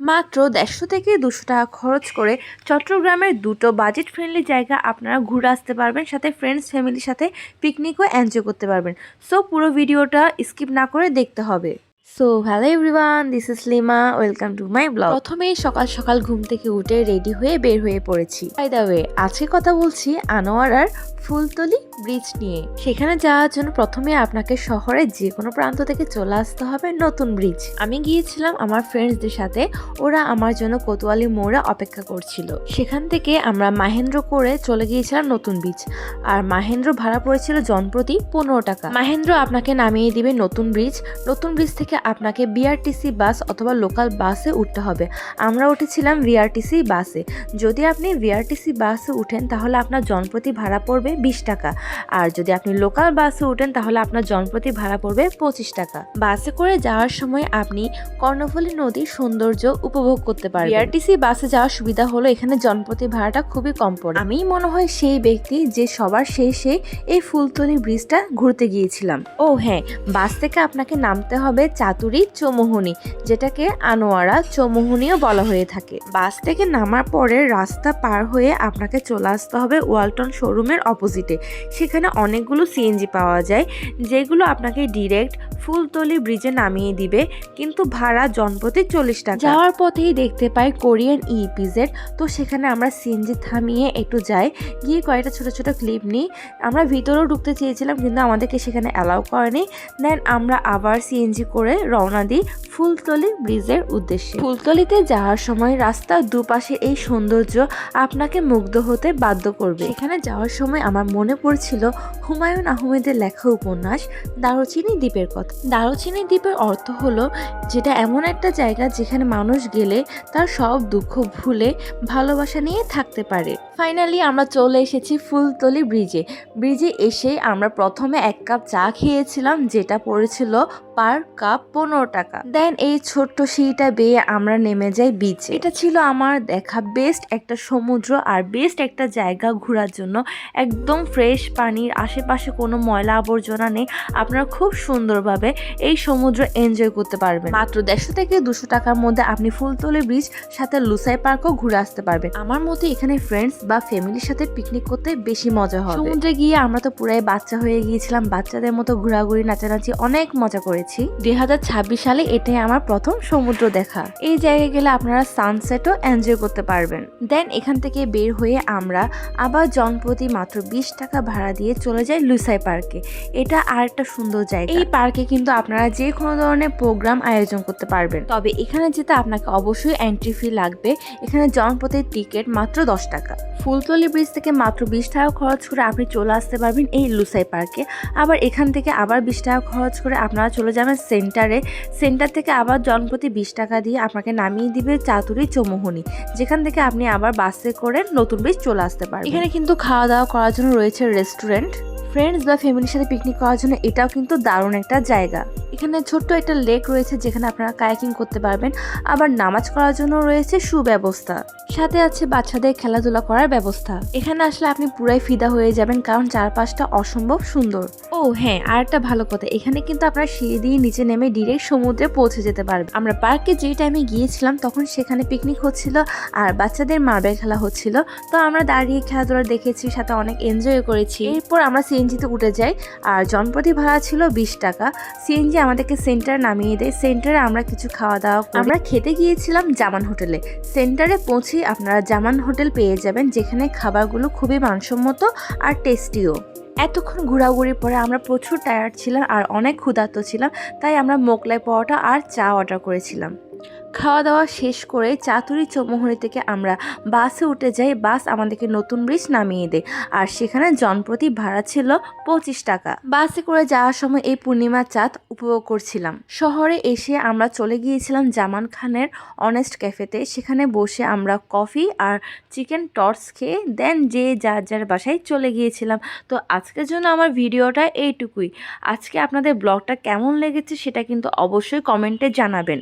মাত্র দেড়শো থেকে দুশো টাকা খরচ করে চট্টগ্রামের দুটো বাজেট ফ্রেন্ডলি জায়গা আপনারা ঘুরে আসতে পারবেন, সাথে ফ্রেন্ডস ফ্যামিলির সাথে পিকনিকও এনজয় করতে পারবেন। সো পুরো ভিডিওটা স্কিপ না করে দেখতে হবে। So hello everyone this is Lima welcome to my blog প্রথমেই সকাল সকাল ঘুম থেকে উঠে রেডি হয়ে বের হয়ে পড়েছি। বাই দ্য ওয়ে আজকে কথা বলছি আনোয়ারার ফুলতলি ব্রিজ নিয়ে। সেখানে যাওয়ার জন্য প্রথমে আপনাকে শহরের যে কোনো প্রান্ত থেকে চলে আসতে হবে নতুন ব্রিজ আমি গিয়েছিলাম আমার ফ্রেন্ডসদের সাথে ওরা আমার জন্য কোতোয়ালি মোড়ে অপেক্ষা করছিল। সেখান থেকে আমরা মাহেন্দ্র করে চলে গিয়েছিলাম নতুন ব্রিজ আর মাহেন্দ্র ভাড়া পড়েছিল জনপ্রতি পনেরো টাকা। মাহেন্দ্র আপনাকে নামিয়ে দিবে নতুন ব্রিজ নতুন ব্রিজ থেকে আপনাকে বিআরটিসি বাস অথবা লোকাল বাসে উঠতে হবে। আমরা উঠেছিলাম ভিআরটিসি বাসে যদি আপনি ভিআরটিসি বাসে উঠেন, তাহলে আপনার জনপ্রতি ভাড়া পড়বে বিশ টাকা। আর যদি আপনি লোকাল বাসে উঠেন, তাহলে আপনার জনপ্রতি ভাড়া পড়বে পঁচিশ টাকা। বাসে করে যাওয়ার সময় আপনি কর্ণফুলী নদীর সৌন্দর্য উপভোগ করতে পারবেন। বিআরটিসি বাসে যাওয়ার সুবিধা হলো, এখানে জনপ্রতি ভাড়াটা খুবই কম পড়ে। আমি মনে হয় সেই ব্যক্তি যে সবার শেষে এই ফুলতলি ব্রিজটা ঘুরতে গিয়েছিলাম। ও হ্যাঁ বাস থেকে আপনাকে নামতে হবে চাতুরি চৌমোহনী, যেটাকে আনোয়ারা চৌমোহনীও বলা হয়ে থাকে। বাস থেকে নামার পরে রাস্তা পার হয়ে আপনাকে চলে আসতে হবে ওয়ালটন শোরুমের অপোজিটে। সেখানে অনেকগুলো সিএনজি পাওয়া যায়, যেগুলো আপনাকে ডিরেক্ট ফুলতলি ব্রিজে নামিয়ে দিবে, কিন্তু ভাড়া জনপ্রতি চল্লিশ টাকা। যাওয়ার পথেই দেখতে পাই কোরিয়ান ইপিজেড তো সেখানে আমরা সিএনজি থামিয়ে একটু যাই, গিয়ে কয়েকটা ছোট ছোট ক্লিপ নিই। আমরা ভিতরেও ঢুকতে চেয়েছিলাম, কিন্তু আমাদেরকে সেখানে অ্যালাউ করেনি। দেন আমরা আবার সিএনজি করে রওনা দিই ফুলতলি ব্রিজের উদ্দেশ্যে। ফুলতলিতে যাওয়ার সময় রাস্তার দুপাশে এই সৌন্দর্য আপনাকে মুগ্ধ হতে বাধ্য করবে। এখানে যাওয়ার সময় আমার মনে পড়ছিল হুমায়ুন আহমেদের লেখা উপন্যাস দারুচিনি দ্বীপের কথা। দারুচিনি দ্বীপের অর্থ হলো যেটা এমন একটা জায়গা যেখানে মানুষ গেলে তার সব দুঃখ ভুলে ভালোবাসা নিয়ে থাকতে পারে। ফাইনালি আমরা চলে এসেছি ফুলতলি ব্রিজে। ব্রিজে এসে আমরা প্রথমে এক কাপ চা খেয়েছিলাম, যেটা পড়েছিল পার কাপ পনেরো টাকা। দেন এই ছোট্ট সিঁড়িটা বেয়ে আমরা নেমে যাই বিচে এটা ছিল আমার দেখা বেস্ট একটা সমুদ্র আর বেস্ট একটা জায়গা ঘোরার জন্য। একদম ফ্রেশ পানির আশেপাশে কোনো ময়লা আবর্জনা নেই। আপনারা খুব সুন্দরভাবে এই সমুদ্র এনজয় করতে পারবেন। মাত্র দেড়শো থেকে দুশো টাকার মধ্যে আপনি ফুলতলি ব্রিজ সাথে লুসাই পার্কও ঘুরে আসতে পারবেন। আমার মতে এখানে ফ্রেন্ডস বা ফ্যামিলির সাথে পিকনিক করতে বেশি মজা হয় সমুদ্রে গিয়ে আমরা তো পুরাই বাচ্চা হয়ে গিয়েছিলাম। বাচ্চাদের মতো ঘোরাঘুরি, নাচানাচি অনেক মজা করেছি। দুই হাজার ছাব্বিশ সালে এটাই আমার প্রথম সমুদ্র দেখা। এই জায়গায় গেলে আপনারা সানসেটও এনজয় করতে পারবেন। দেন এখান থেকে বের হয়ে আমরা আবার জনপ্রতি মাত্র বিশ টাকা ভাড়া দিয়ে চলে যাই লুসাই পার্কে। এটা আর একটা সুন্দর জায়গা। এই পার্কে কিন্তু আপনারা যে কোনো ধরনের প্রোগ্রাম আয়োজন করতে পারবেন। তবে এখানে যেতে আপনাকে অবশ্যই এন্ট্রি ফি লাগবে। এখানে জনপ্রতি টিকিট মাত্র দশ টাকা। ফুলতলি ব্রিজ থেকে মাত্র বিশ টাকা খরচ করে আপনি চলে আসতে পারবেন এই লুসাই পার্কে। আবার এখান থেকে আবার বিশ টাকা খরচ করে আপনারা চলে যাবেন সেন্টারে, সেন্টার থেকে আবার জনপ্রতি বিশ টাকা দিয়ে আপনাকে নামিয়ে দিবে চাতুরি চমোহনি। যেখান থেকে আপনি আবার বাসে করে নতুন ব্রিজ চলে আসতে পারেন এখানে কিন্তু খাওয়া দাওয়া করার জন্য রয়েছে রেস্টুরেন্ট ফ্রেন্ডস বা ফ্যামিলির সাথে পিকনিক করার জন্য এটাও কিন্তু দারুণ একটা জায়গা। এখানে ছোট্ট একটা লেক রয়েছে যেখানে আপনারা কায়াকিং করতে পারবেন, আবার নামাজ করার জন্য রয়েছে সুব্যবস্থা। সাথে আছে বাচ্চাদের খেলাধুলা করার ব্যবস্থা। এখানে আসলে আপনি পুরাই ফিদা হয়ে যাবেন কারণ চারপাশটা অসম্ভব সুন্দর। ও হ্যাঁ আর একটা ভালো কথা, এখানে কিন্তু আপনারা সিঁড়ি দিয়ে নিচে নেমে ডিরেক্ট সমুদ্রে পৌঁছে যেতে পারবেন। আমরা পার্কে যে টাইমে গিয়েছিলাম, তখন সেখানে পিকনিক হচ্ছিল আর বাচ্চাদের মার্বেল খেলা হচ্ছিল। তো আমরা দাঁড়িয়ে খেলাধুলা দেখেছি, সাথে অনেক এনজয় করেছি। এরপর আমরা সিএনজিতে উঠে যাই, আর জনপ্রতি ভাড়া ছিল বিশ টাকা। সিএনজি আমাদেরকে সেন্টার নামিয়ে দেয়। সেন্টারে আমরা কিছু খাওয়া দাওয়া আমরা খেতে গিয়েছিলাম জামান হোটেলে। সেন্টারে পৌঁছে আপনারা জামান হোটেল পেয়ে যাবেন, যেখানে খাবারগুলো খুবই মানসম্মত আর টেস্টিও। এতক্ষণ ঘোরাঘুরির পরে আমরা প্রচুর টায়ার্ড ছিলাম আর অনেক ক্ষুধার্ত ছিলাম, তাই আমরা মোগলাই পরোটা আর চা অর্ডার করেছিলাম। খাওয়া দাওয়া শেষ করে চাতুরি চৌমোহনী থেকে আমরা বাসে উঠে যাই। বাস আমাদেরকে নতুন ব্রিজ নামিয়ে দেয়। আর সেখানে জনপ্রতি ভাড়া ছিল পঁচিশ টাকা। বাসে করে যাওয়ার সময় এই পূর্ণিমা চাঁদ উপভোগ করছিলাম। শহরে এসে আমরা চলে গিয়েছিলাম জামান খানের অনেস্ট ক্যাফেতে সেখানে বসে আমরা কফি আর চিকেন টর্চ খেয়ে, দেন যে যার যার বাসায় চলে গিয়েছিলাম। তো আজকের জন্য আমার ভিডিওটা এইটুকুই। আজকে আপনাদের ব্লগটা কেমন লেগেছে সেটা কিন্তু অবশ্যই কমেন্টে জানাবেন।